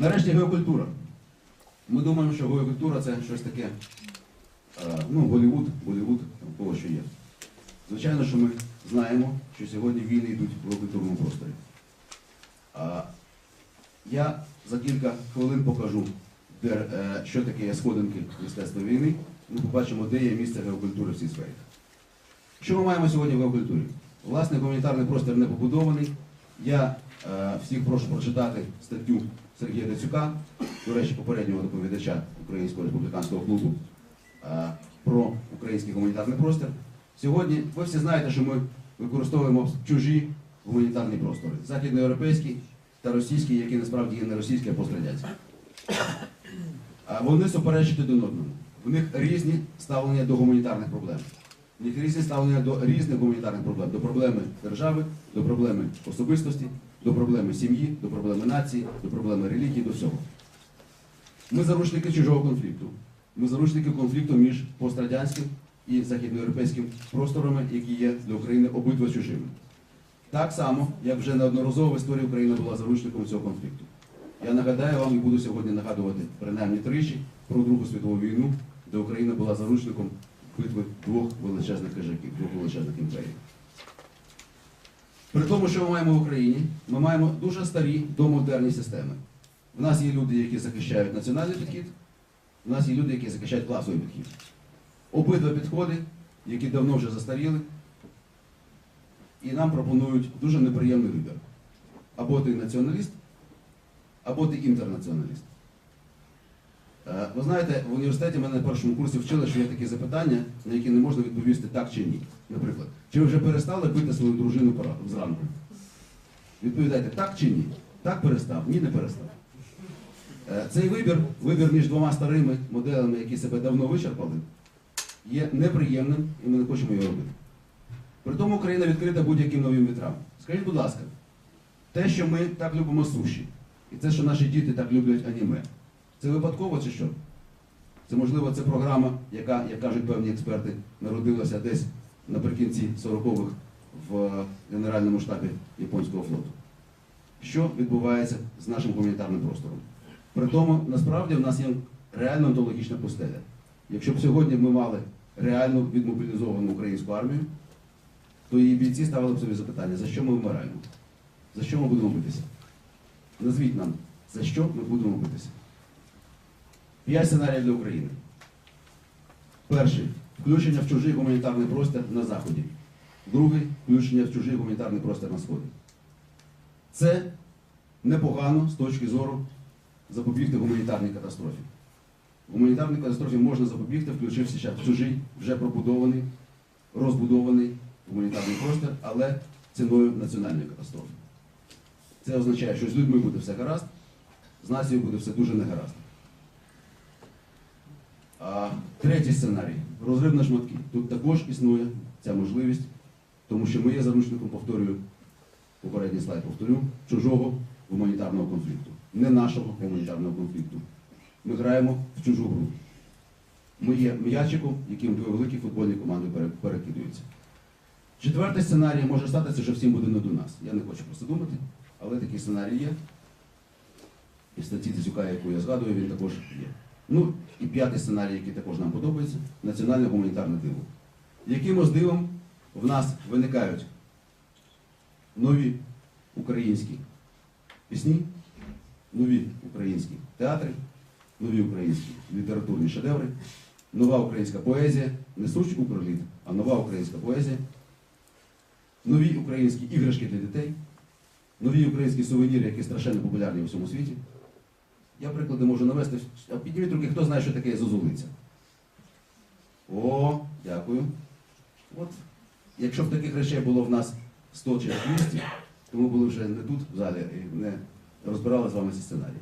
Нарешті геокультура. Ми думаємо, що геокультура це щось таке, е, ну, Голівуд, Голівуд, там, кого що є. Звичайно, що ми знаємо, що сьогодні війни йдуть в геокультурному просторі. Я за кілька хвилин покажу, де, е, що таке є сходинки мистецтва війни. Ми побачимо, де є місце геокультури в цій сфері. Що ми маємо сьогодні в геокультурі? Власне, гуманітарний простір не побудований. Я е, всіх прошу прочитати статтю Сергія Дацюка, до речі, попереднього доповідача Українського республіканського клубу е, про український гуманітарний простір. Сьогодні ви всі знаєте, що ми використовуємо чужі гуманітарні простори західноєвропейський та російський, які насправді є не російські, а пострадянські. Вони суперечать один одному. В них різні ставлення до гуманітарних проблем. Різні ставлення до різних гуманітарних проблем, до проблеми держави, до проблеми особистості, до проблеми сім'ї, до проблеми нації, до проблеми релігії, до всього. Ми заручники чужого конфлікту. Ми заручники конфлікту між пострадянським і західноєвропейським просторами, які є для України обидва чужими. Так само, як вже неодноразово в історії Україна була заручником цього конфлікту. Я нагадаю вам і буду сьогодні нагадувати принаймні тричі про Другу світову війну, де Україна була заручником битви двох величезних хижаків, двох величезних імперій. При тому, що ми маємо в Україні, ми маємо дуже старі домодерні системи. У нас є люди, які захищають національний підхід, у нас є люди, які захищають класовий підхід. Обидва підходи, які давно вже застаріли, і нам пропонують дуже неприємний вибір. Або ти націоналіст, або ти інтернаціоналіст. Е, Ви знаєте, в університеті мене на першому курсі вчили, що є такі запитання, на які не можна відповісти так чи ні. Наприклад, чи ви вже перестали бити свою дружину зранку? Відповідайте так чи ні? Так перестав, ні, не перестав. Е, Цей вибір, вибір між двома старими моделями, які себе давно вичерпали, є неприємним і ми не хочемо його робити. При тому Україна відкрита будь-яким новим вітрам. Скажіть, будь ласка, те, що ми так любимо суші, і те, що наші діти так люблять аніме, це випадково чи що? Це можливо це програма, яка, як кажуть певні експерти, народилася десь наприкінці 40-х в Генеральному штабі японського флоту. Що відбувається з нашим гуманітарним простором? При тому, насправді, в нас є реально онтологічна пустеля. Якщо б сьогодні ми мали реально відмобілізовану українську армію, то її бійці ставили б собі запитання, за що ми вмираємо? За що ми будемо битися? Назвіть нам, за що ми будемо битися? П'ять сценаріїв для України. Перший включення в чужий гуманітарний простір на Заході. Другий включення в чужий гуманітарний простір на Сході. Це непогано з точки зору запобігти гуманітарній катастрофі. Гуманітарній катастрофі можна запобігти, включивши в чужий, вже пробудований, розбудований гуманітарний простір, але ціною національної катастрофи. Це означає, що з людьми буде все гаразд, з нацією буде все дуже негаразд. А, третій сценарій розрив на шматки. Тут також існує ця можливість, тому що ми є заручником, повторюю, попередній слайд повторю, чужого гуманітарного конфлікту, не нашого гуманітарного конфлікту. Ми граємо в чужу гру. Ми є м'ячиком, яким дві великі футбольні команди пере- перекидаються. Четвертий сценарій може статися, що всім буде не до нас. Я не хочу про це думати, але такий сценарій є. І в статті Тисюка, яку я згадую, він також є. Ну і п'ятий сценарій, який також нам подобається національне гуманітарне диво. Якимось дивом в нас виникають нові українські пісні, нові українські театри, нові українські літературні шедеври, нова українська поезія, не суч Укрліт, а нова українська поезія, нові українські іграшки для дітей, нові українські сувеніри, які страшенно популярні у всьому світі. Я приклади можу навести. Підніміть руки, хто знає, що таке зозулиця? О, дякую. От, якщо б таких речей було в нас 100 чи 200, то ми були вже не тут, в залі, і не розбирали з вами ці сценарії.